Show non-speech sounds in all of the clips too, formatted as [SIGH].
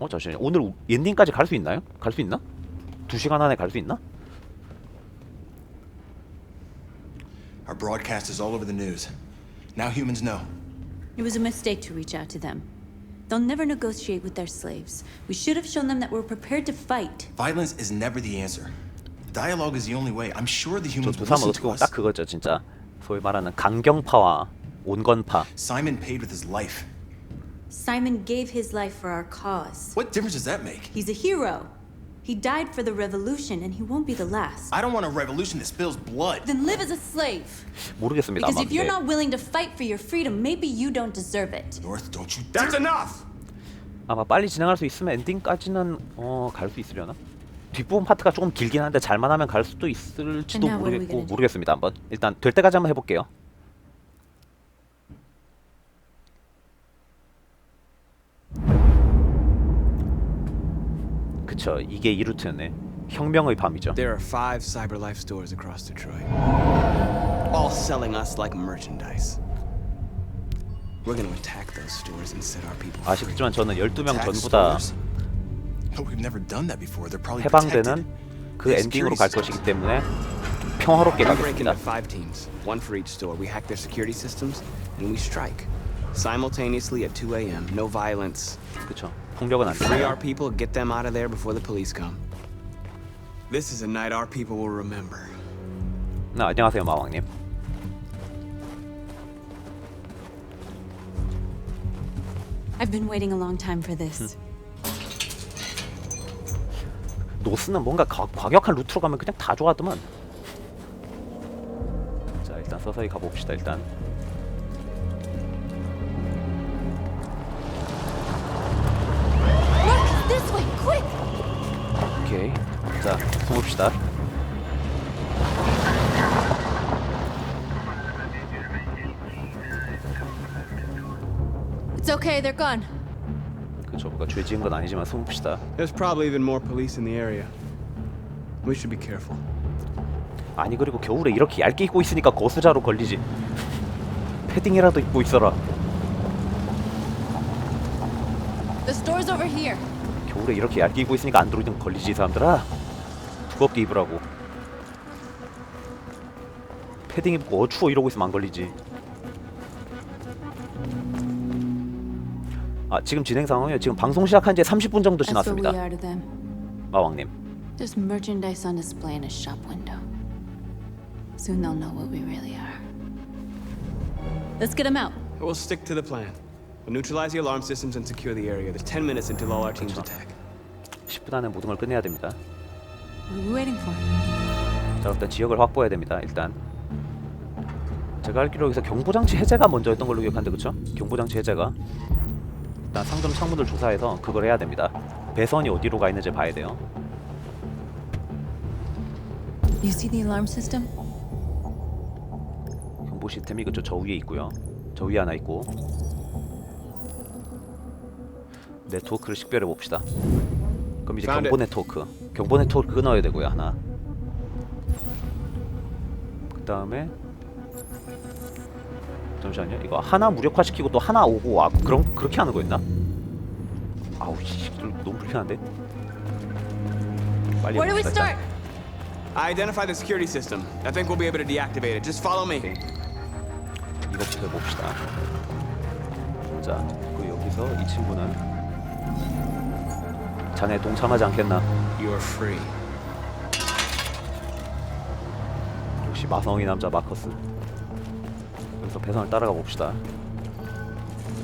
어 잠시만요. 오늘 우- 엔딩까지 갈 수 있나요? 갈 수 있나? 두 시간 안에 갈 수 있나? Our broadcast is all over the news. Now humans know. It was a mistake to reach out to them. They'll never negotiate with their slaves. We should have shown them that we're prepared to fight. Violence is never the answer. Dialogue is the only way. I'm sure the 저 humans 두 will listen 어떻게 to 보면 us. 딱 그거죠, 진짜. 소위 말하는 강경파와 온건파. Simon paid with his life. Simon gave his life for our cause. What difference does that make? He's a hero. He died for the revolution, and he won't be the last. I don't want a revolution that spills blood. Then live as a slave. 모르겠습니다. Because 아마 if you're 근데 not willing to fight for your freedom, maybe you don't deserve it. North, don't you That's enough! 아마 빨리 진행할 수 있으면 엔딩까지는 어 갈 수 있으려나? 뒷부분 파트가 조금 길긴 한데 잘만 하면 갈 수도 있을지도 And now what are we 모르겠고 gonna do? 모르겠습니다. 한번 일단 될 때까지 한번 해볼게요. 그쵸 이게 이 루트였네. 혁명의 밤이죠. There are five CyberLife stores across Detroit, all selling us like merchandise. We're gonna attack those stores and set our people free. 아쉽지만 저는 12명 Attack 전부 다 stores? But we've never done that before. They're probably 해방되는 protected. 그 엔딩으로 갈 것이기 때문에 평화롭게 We break into 가겠습니다. five teams, one for each store. We hack their security systems and we strike simultaneously at 2 a.m. No violence. 그쵸 폭력은 안 Free our 됩니다. people, get them out of there before the police come. This is a night our people will remember. 네, 안녕하세요 마왕님. I've been waiting a long time for this. 노스는 뭔가 과, 과격한 루트로 가면 그냥 다 좋아하더만. 자 일단 서서히 가봅시다 일단. 자 숨읍시다. It's okay, they're gone. 그쵸 뭔가 죄 지은 건 아니지만 숨읍시다. There's probably even more police in the area. We should be careful. 아니 그리고 겨울에 이렇게 얇게 입고 있으니까 거수자로 걸리지. 패딩이라도 입고 있어라. The store's over here. 겨울에 이렇게 얇게 입고 있으니까 안드로이드는 걸리지 이 사람들아. 두껍게 입으라고. 패딩 입고 어 추워 이러고 있으면 안 걸리지. 아 지금 진행 상황이요. 지금 방송 시작한 지 30분 정도 지났습니다. 마왕님. Just merchandise on display in a shop window. Soon they'll know what we really are. Let's get them out. We'll stick to the plan. We'll neutralize the alarm systems and secure the area. There's 10 minutes until all our teams attack. 10분 안에 모든 걸 끝내야 됩니다. 자 일단 지역을 확보해야 됩니다. 일단 제가 알기로 여기서 경보장치 해제가 먼저였던 걸로 기억하는데 그쵸? 경보장치 해제가 일단 상점 창문을 조사해서 그걸 해야 됩니다. 배선이 어디로 가 있는지 봐야 돼요. You see the alarm system? 경보 시스템이 그쵸 저 위에 있고요. 저 위에 하나 있고 네트워크를 식별해 봅시다. 그럼 이제 경보 it. 네트워크, 경보 네트워크 끊어야 되고요 하나. 그 다음에 잠시만요. 이거 하나 무력화 시키고 또 하나 오고 와 그런 그렇게 하는 거였나? 아우 씨좀 너무 불편한데. 빨리 Where do we start? 일단. I identified the security system. I think we'll be able to deactivate it. Just follow me. 이거부터 해봅시다. 자, 그 여기서 이 친구는 자네 동참하지 않겠나? You're free. 역시 마성의 남자 마커스. 여기서 배선을 따라가 봅시다.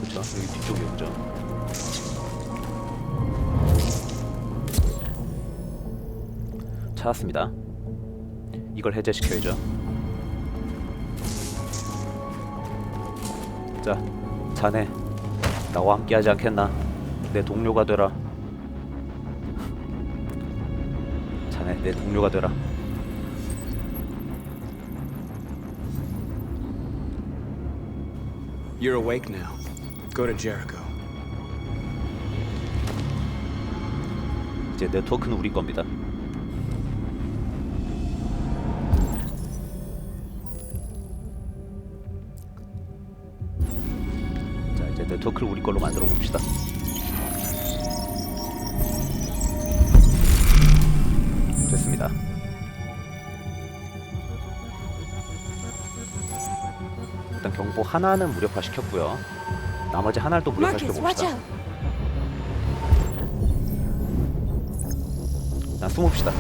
그렇죠? 여기 뒤쪽이 오죠. 찾았습니다. 이걸 해제시켜야죠. 자, 자네 나와 함께하지 않겠나? 내 동료가 되라. 내 동료가 되라. You're awake now. Go to Jericho. 이제 네트워크는 우리 겁니다. 자 이제 네트워크를 우리 걸로 만들어 봅시다. 하나는 무력화 시켰고요. 나머지 하나를 또 무력화 시켜 봅시다. 일단 숨읍시다.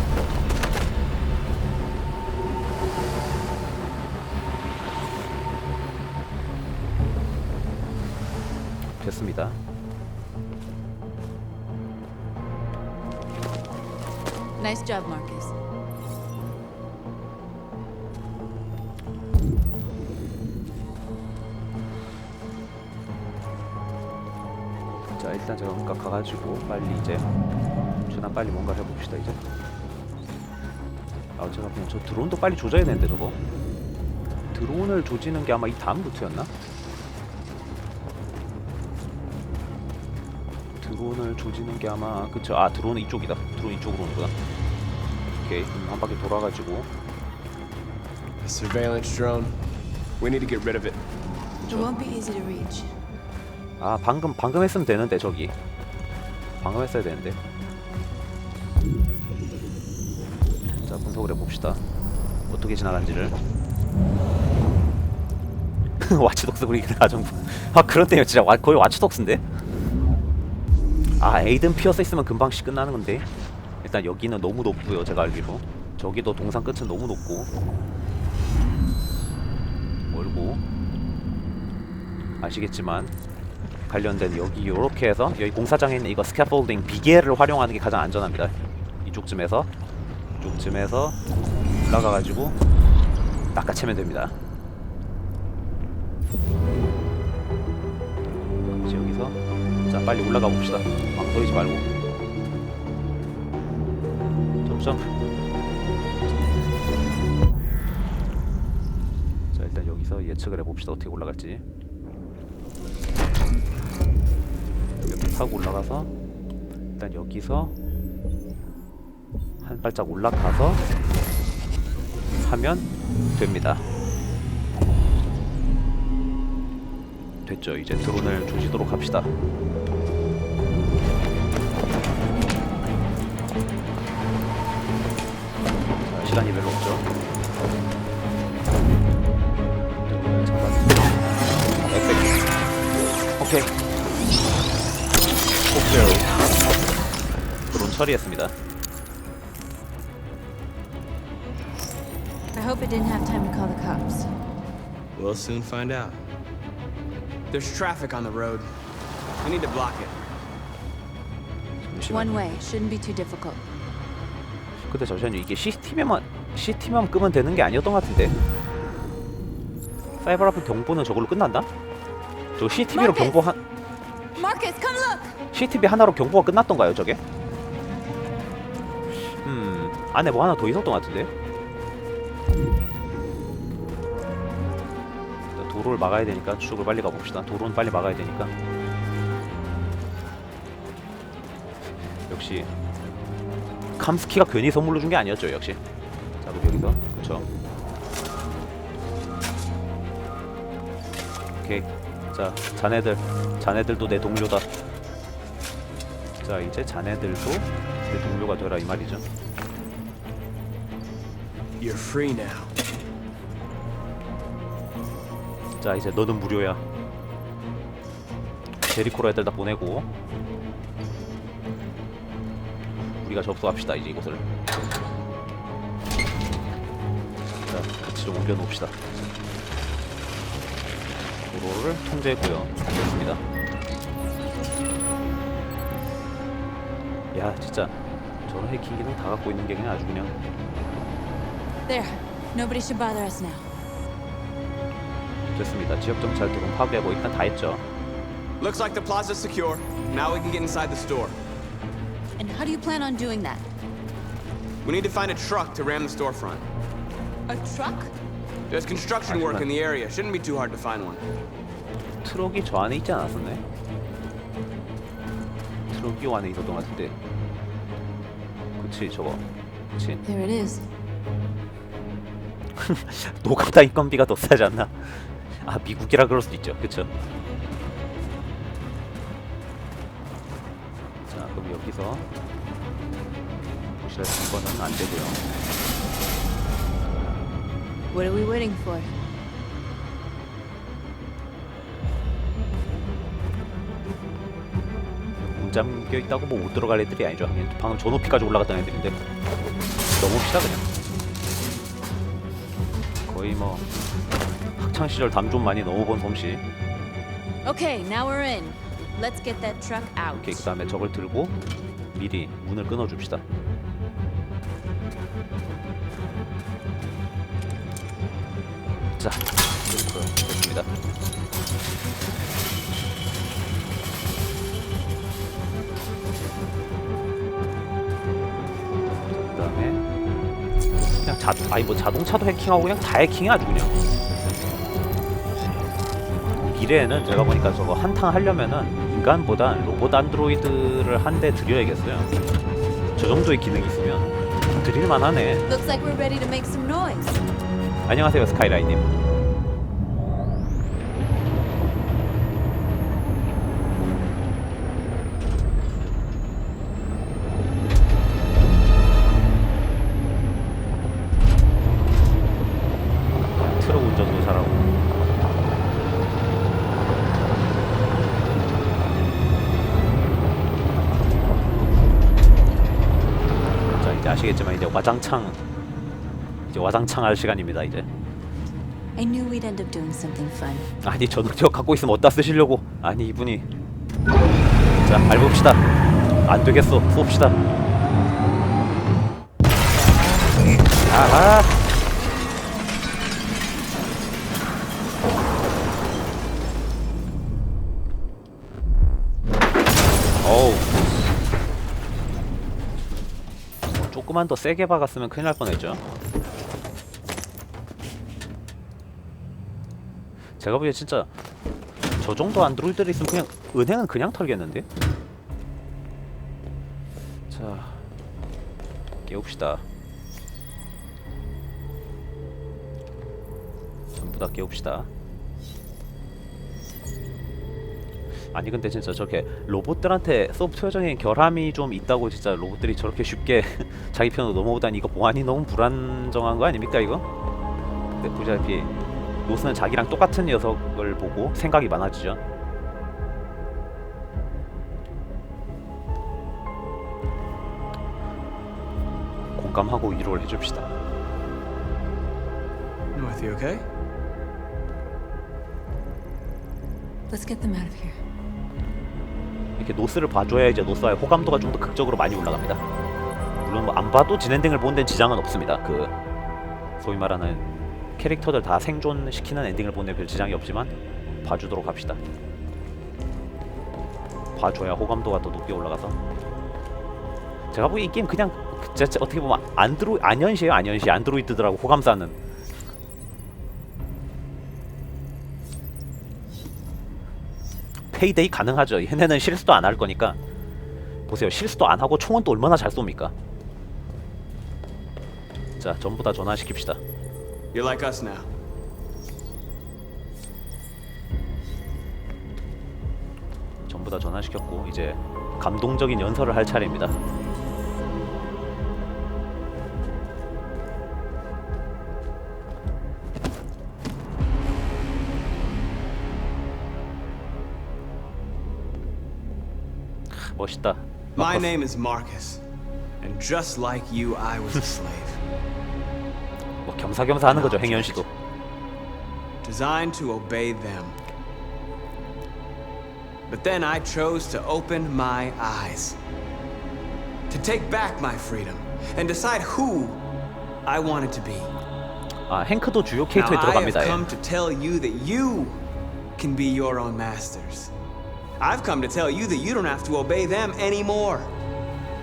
됐습니다. Nice job, Marcus. 일단 제가 뭔가 가가지고 빨리 이제 최대한 빨리 뭔가 해봅시다 이제 아 제가 그냥 저 드론도 빨리 조져야 되는데 저거 드론을 조지는 게 아마 이 다음 루트였나? 드론을 조지는 게 아마 그쵸 아 드론은 이쪽이다 드론 이쪽으로 오는구나 오케이 그럼 한 바퀴 돌아가지고 surveillance drone. We need to get rid of it. It won't be easy to reach. 아 방금 방금 했으면 되는데 저기. 방금 했어야 되는데. 자 분석을 해봅시다. 어떻게 지나간지를. [LAUGHS] 와치독스 그리기 가정부. 아 그렇네요 진짜. 와, 거의 와치독스인데? 아 에이든 피어스 있으면 금방씩 끝나는 건데. 일단 여기는 너무 높고요 제가 알기로. 저기도 동상 끝은 너무 높고. 멀고. 아시겠지만 관련된 여기 요렇게 해서 여기 공사장에 있는 이거 스캐폴딩 비계를 활용하는 게 가장 안전합니다. 이쪽쯤에서 이쪽쯤에서 올라가 가지고 낚아채면 됩니다. 이제 여기서 자 빨리 올라가 봅시다. 망설이지 말고 점프 점프. 자 일단 여기서 예측을 해봅시다. 어떻게 올라갈지. 타고 올라가서 일단 여기서 한 발짝 올라가서 하면 됩니다. 됐죠. 이제 드론을 조지도록 합시다. 자, 시간이 별로 없죠. 오케이. 처리했습니다. I hope it didn't have time to call the cops. We'll soon find out. There's traffic on the road. We need to block it. One way shouldn't be too difficult. 근데 잠시만요. 이게 CCTV만 CCTV만 끄면 되는 게 아니었던 것 같은데. 사이버 라프 경보는 저걸로 끝난다? 저 CCTV로! 경보 한 Marcus, come look! CCTV 하나로 경보가 끝났던가요, 저게? 음, 안에 뭐 하나 더 있었던 것 같은데. 도로를 막아야 되니까 추적을 빨리 가봅시다. 도로는 빨리 막아야 되니까. 역시 감스키가 괜히 선물로 준 게 아니었죠, 역시. 자, 그럼 여기서 그쵸. 오케이. 자, 자네들, 자네들도 내 동료다. 자, 이제 자네들도 내 동료가 되라 이 말이죠. You're free now. 자, 이제 너는 무료야. 제리코로 애들 다 보내고 우리가 접속합시다 이제 이곳을. 자, 같이 좀 옮겨 놓읍시다. 도로를 통제했고요. 됐습니다. 야, 진짜 저런 해킹 기능 다 갖고 있는 게 그냥 아주 그냥 There. Nobody should bother us now. 됐습니다. 지역 정찰 드론 파괴하고 일단 다 했죠. Looks like the plaza's secure. Now we can get inside the store. And how do you plan on doing that? We need to find a truck to ram the storefront. A truck? There's construction work in the area. Shouldn't be too hard to find one. 트럭이 저 안에 있지 않았었네? 트럭이 요 안에 있었던 것 같은데 그치 저거 그치 There it is. [LAUGHS] 노가다 인건비가 더 싸지 않나? 아 미국이라 그럴 수도 있죠. 그쵸? 자 그럼 여기서 도시락 중거는 안 되고요. What are we waiting for? 잠겨 있다고 뭐 못 들어갈 애들이 아니죠. 방금 저 높이까지 올라갔던 애들인데 넘어옵시다 그냥. 거의 뭐 학창 시절 담 좀 많이 넣어본 솜씨. Okay, now we're in. Let's get that truck out. 오케이 그 다음에 저걸 들고 미리 문을 끊어줍시다. 자, 그렇고요. 됐습니다. 자, 아니 뭐 자동차도 해킹하고 그냥 다 해킹해 아주 그냥. 미래에는 제가 보니까 저거 한탕 하려면은 인간보단 로봇 안드로이드를 한대 들여야겠어요. 저 정도의 기능이 있으면 드릴만 하네. Looks like we're ready to make some noise. 안녕하세요 스카이라인님. 아시겠지만 이제 와장창 이제 와장창 할 시간입니다 이제. 아니 저 갖고 있으면 어디다 쓰시려고. 아니 이분이. 자 밟읍시다. 안 되겠어. 쏩시다. 아하 조금만 더 세게 박았으면 큰일 날 뻔했죠. 제가 보기에 진짜 저 정도 안드로이드를 있으면 그냥 은행은 그냥 털겠는데? 자 깨웁시다. 전부 다 깨웁시다. 아니 근데 진짜 저렇게 로봇들한테 소프트웨어적인 결함이 좀 있다고 진짜 로봇들이 저렇게 쉽게 자기 편으로 넘어오다니 이거 보안이 너무 불안정한 거 아닙니까 이거? 근데 보시다시피 노스는 자기랑 똑같은 녀석을 보고 생각이 많아지죠. 공감하고 위로를 해줍시다. North, you okay? Let's get them out of here. 이렇게 노스를 봐줘야 이제 노스와의 호감도가 좀 더 극적으로 많이 올라갑니다. 물론 뭐 안 봐도 진엔딩을 보는 데는 지장은 없습니다. 그 소위 말하는 캐릭터들 다 생존시키는 엔딩을 보는 데별 지장이 없지만 봐주도록 합시다. 봐줘야 호감도가 더 높게 올라가서 제가 보기 이 게임 그냥 그 진짜 어떻게 보면 안드로 안현시에요 안현시 안드로이드들하고 호감 쌓는 페이데이 가능하죠. 얘네는 실수도 안 할 거니까 보세요. 실수도 안 하고 총은 또 얼마나 잘 쏩니까? 자, 전부 다 전환시킵시다. You're like us now. 전부 다 전환시켰고 이제 감동적인 연설을 할 차례입니다. 크, 멋있다. My name is Marcus, and just like you, I was a slave. 뭐 겸사겸사 하는 거죠, 행현 씨도. designed to obey them. But then I chose to open my eyes, to take back my freedom, and decide who I wanted to be. 아, 행크도 주요 Now 캐릭터에 I have 들어갑니다. 예. come to tell you that you can be your own masters. I've come to tell you that you don't have to obey them anymore.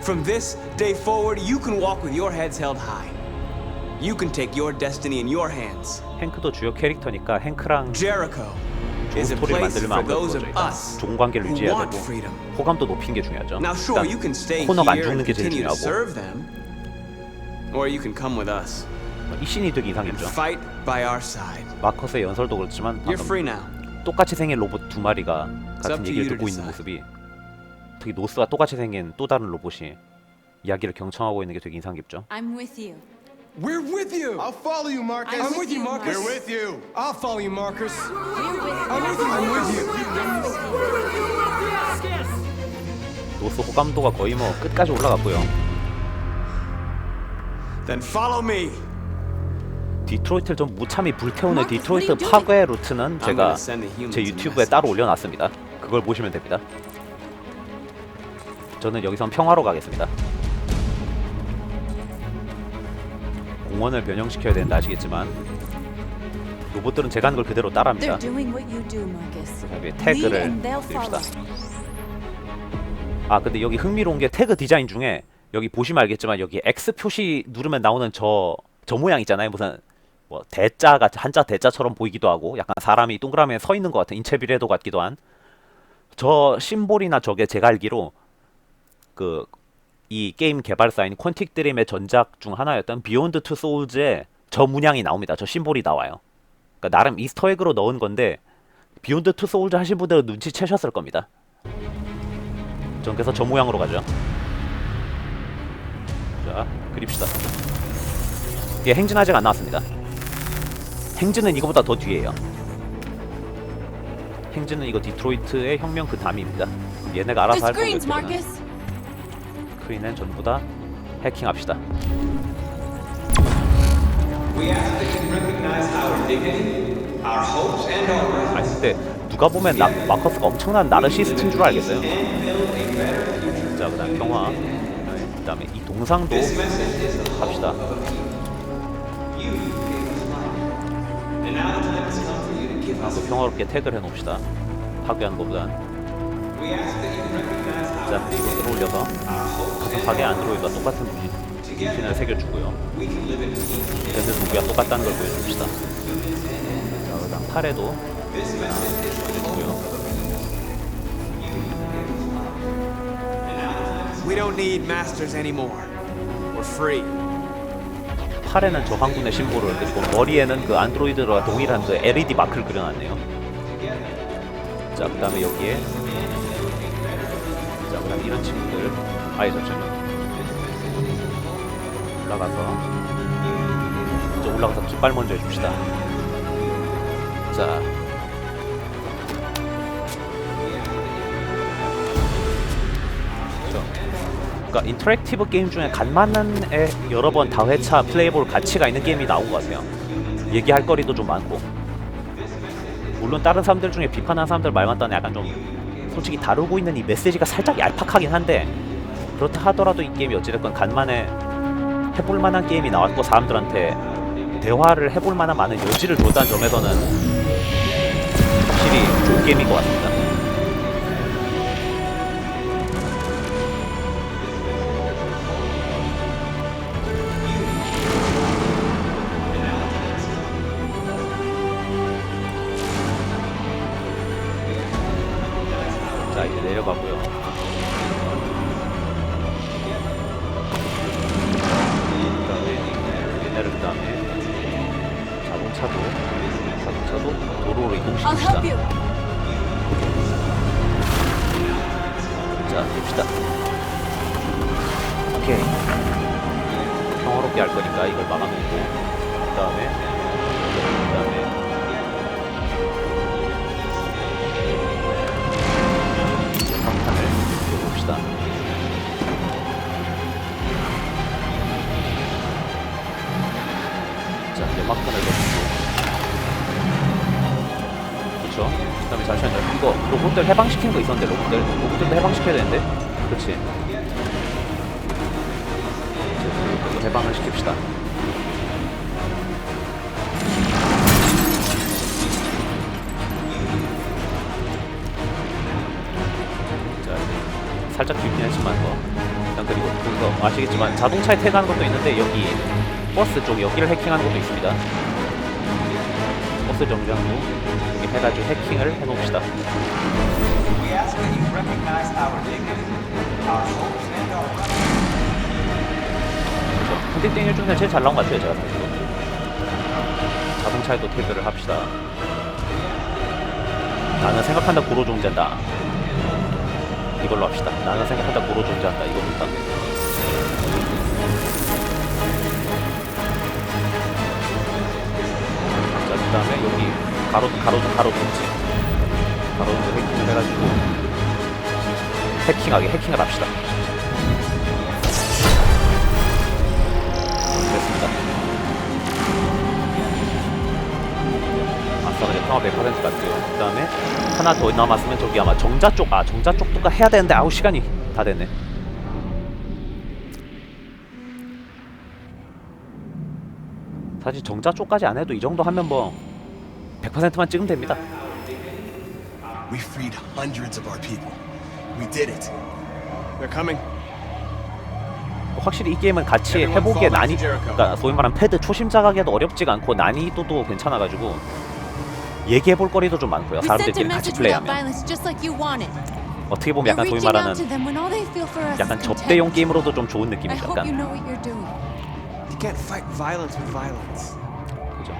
From this day forward, you can walk with your heads held high. You can take your destiny in your hands. 행크도 주요 캐릭터니까 행크랑 Jericho 좋은 is a 스토리를 place 만들면 for 안 those 되는 of 거죠. us 일단 좋은 관계를 who 유지해야 want 되고 freedom. 호감도 높이는 게 중요하죠. Now, sure, you can stay 코너가 안 here 죽는 and 게 제일 continue to 중요하고 serve them, or you can come with us 이 되게 and 이상했죠. fight by our side. 마커스의 연설도 그렇지만 You're 방금 free now. 똑같이 생긴 로봇 두 마리가 up 같은 to 얘기를 you to 듣고 있는. 모습이 특히 노스와 똑같이 생긴 또 다른 로봇이 이야기를 경청하고 있는 게 되게 인상 깊죠. I'm with you. We're with you. I'll follow you, Marcus. I'm I'm with you, Marcus. We're with you. I'll follow you, Marcus. We're with I'm with you. I'm with you. 노스 호감도가 거의 뭐 끝까지 올라갔고요. Then follow me. 디트로이트를 좀 무참히 불태우는 Marcus, 디트로이트 파괴 루트는 제가 제 유튜브에. 따로 올려놨습니다. 그걸 보시면 됩니다. 저는 여기선 평화로 가겠습니다. 공원을 변형시켜야 되는데 아시겠지만 로봇들은 제가 하는 걸 그대로 따라합니다. 여기 태그를 드립시다. 아 근데 여기 흥미로운 게 태그 디자인 중에 여기 보시면 알겠지만 여기 X 표시 누르면 나오는 저 저 모양 있잖아요. 무슨 뭐 대자가 한자 대자처럼 보이기도 하고 약간 사람이 동그라미에 서 있는 것 같은 인체 비례도 같기도 한 저 심볼이나 저게 제가 알기로 그 이 게임 개발사인 퀀틱 드림의 전작 중 하나였던 비욘드 투 소울즈의 저 문양이 나옵니다. 저 심볼이 나와요. 그러니까 나름 이스터에그로 넣은 건데 비욘드 투 소울즈 하신 분들은 눈치채셨을 겁니다. 전 그래서 저 모양으로 가죠. 자, 그립시다. 예, 행진 아직 안 나왔습니다. 행진은 이거보다 더 뒤에요. 행진은 이거 디트로이트의 혁명 그 다음입니다. 얘네가 알아서 할 거고요. 스크린은 전부 다 해킹합시다. 아니 근데 누가 보면 나, 마커스가 엄청난 나르시스트인 줄 알겠어요. 자, 그다음. 네, 그다음에 이 동상도 합시다. 또 평화롭게 태그를 해놓읍시다. 파괴하는 것보단. 자, 들어올려서 가슴 파괴 안드로이드와 똑같은 핀을 새겨주고요. 밴드 동기가 똑같다는 걸 보여줍시다. 자, 그다음 팔에도 해주고요. We don't need masters anymore. We're free. 팔에는 저 황군의 심볼을 그리고 머리에는 그 안드로이드와 동일한 그 LED 마크를 그려놨네요. 자, 그 다음에 여기에 다음 이런 친구들 아예 잠시만요. 올라가서 저 올라가서 깃발 먼저 해줍시다. 자. 그렇죠. 그러니까 인터랙티브 게임 중에 간만에 여러 번 다회차 플레이볼 가치가 있는 게임이 나온 것 같아요. 얘기할 거리도 좀 많고. 물론 다른 사람들 중에 비판하는 사람들 말만 따는 약간 좀 솔직히 다루고 있는 이 메시지가 살짝 얄팍하긴 한데 그렇다 하더라도 이 게임이 어찌됐건 간만에 해볼 만한 게임이 나왔고 사람들한테 대화를 해볼 만한 많은 여지를 줬다는 점에서는 확실히 좋은 게임인 것 같습니다. 넣고. 그렇죠. 그다음에 잠시만요. 이거 로봇들 해방시킨 거 있었는데 로봇들 로봇들도 해방시켜야 되는데. 그렇지. 이제 해방을 시킵시다. 자, 살짝 길긴 했지만 뭐 일단 그리고 그거 아시겠지만 자동차에 태그하는 것도 있는데 여기 버스 쪽 여기를 해킹하는 것도 있습니다. 버스 정장도 이렇게 해가지고 해킹을 rights. 컨택팅 중에 제일 잘 나온 것 같아요 제가 보기로. 자동차에도 태그를 합시다. 나는 생각한다 고로 존재한다. 이걸로 합시다. 나는 생각한다 고로 존재한다. 이거부터. 그 다음에 여기 가로, 가로, 가로 동지. 가로 동지 해킹을 해가지고 해킹하게 해킹을 합시다. 됐습니다. 아싸 이제 평화 100% 같고요. 그 다음에 하나 더 남았으면 저기 아마 정자 쪽, 아 정자 쪽도 해야 되는데 아우 시간이 다 됐네. 사실 정자 쪽까지 안 해도 이 정도 하면 뭐 100%만 찍으면 됩니다. We freed hundreds of our people. We did it. They're coming. 확실히 이 게임은 같이 해보기에 난이. 그러니까 소위 말하는 패드 초심자 가기에도 어렵지가 않고 난이도도 괜찮아가지고 얘기해 볼 거리도 좀 많고요. 사람들끼리 같이 플레이하면. 어떻게 보면 약간 소위 말하는 약간 접대용. 게임으로도 좀 좋은 느낌이죠. 약간 can't fight violence with violence. 그죠.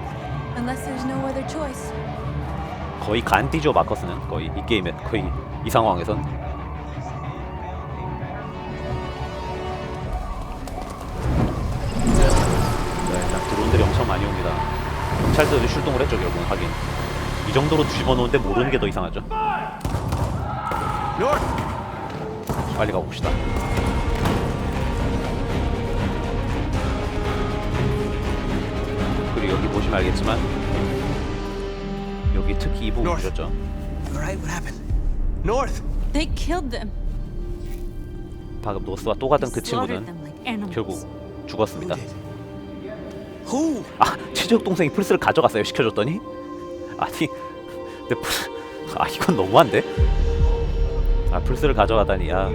Unless there's no other choice. 거의 간디죠 마커스는 거의 이 게임에 거의 이 상황에선 네, 드론들이 엄청 많이 옵니다. 경찰들이 출동을 했죠 결국 하긴 이 정도로 뒤집어 놓은데 모르는 게 더 이상하죠. 빨리 가봅시다. 그리고 여기 보시면 알겠지만 여기 특히 이 부분 North. 보셨죠? All right, what happened? North! They killed them. 방금 노스와 또 가던 그 친구는. 결국 죽었습니다. Who? 아 치즈혁 동생이 플스를 가져갔어요 시켜줬더니 아니 근데 플스 아 이건 너무한데 아 플스를 가져가다니 야.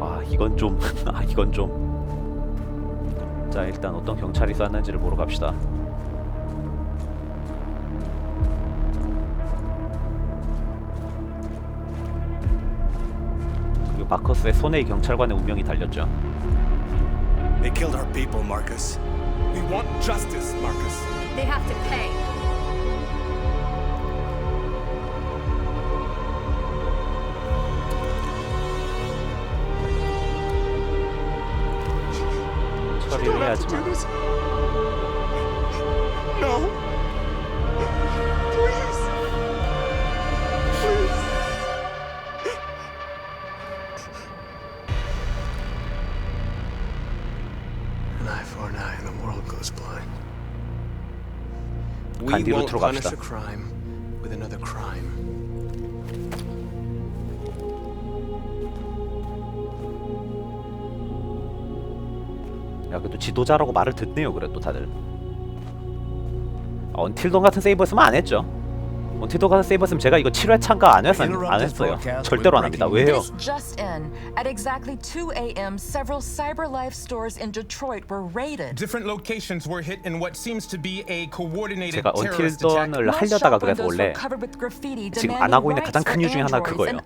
아 이건 좀 [LAUGHS] 아 이건 좀 자 일단 어떤 경찰이 쐈는지를 보러 갑시다 그리고 마커스의 손에 이 경찰관의 운명이 달렸죠 They killed our people, Marcus. We want justice, Marcus. They have to pay. 처리를 해야지만 No. Please. Please. An eye for an eye and the world goes blind. We 간디로 won't punish 들어갑시다. a crime with another crime. 야 그래도 지도자라고 말을 듣네요 그래도 다들. 아, 언틸던 같은 세이버였으면 안 했죠 언틸던 같은 세이버였으면 제가 이거 7회 참가 안, 했, 안 했어요 절대로 안 합니다 왜요? This just in. At exactly 2 a.m., several CyberLife stores in Detroit were raided. Different locations were hit in what seems to be a coordinated 제가 terrorist attack. 언틸던을 하려다가 그래서 원래 지금 안 하고 있는 가장 큰 이유 중에 androids 그거예요.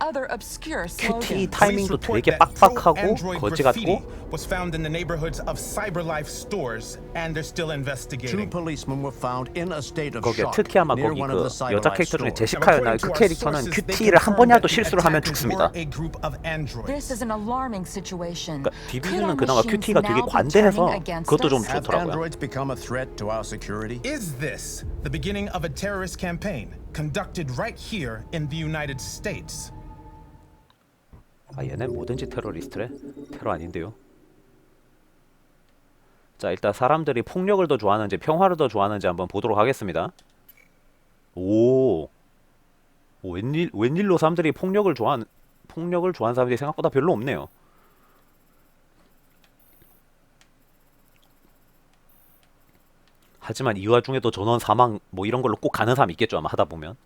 큐티 slogans. 타이밍도 되게 빡빡하고 거지 같고 was found in the neighborhoods of CyberLife stores, and they're still Two investigating. policemen were found in a state of 거기에 shock 특히 아마 near 거기 one of 그 여자 캐릭터 중에. 제시카였나요? 그 캐릭터는 큐티를 한 번이라도 실수를 하면 죽습니다. 그러니까 디비전은 그나마 큐티가 되게 관대해서 그것도 좀 좋더라고요 androids become a threat to our security? Is this the beginning of a terrorist campaign conducted right here in the United States? 아 얘네 뭐든지 테러리스트래? 테러 아닌데요 자 일단 사람들이 폭력을 더 좋아하는지 평화를 더 좋아하는지 한번 보도록 하겠습니다 오, 오 웬일, 웬일로 사람들이 폭력을 좋아하는 폭력을 좋아하는 사람들이 생각보다 별로 없네요. 하지만 이 와중에도 전원 사망 뭐 이런 걸로 꼭 가는 사람 있겠죠 아마 하다 보면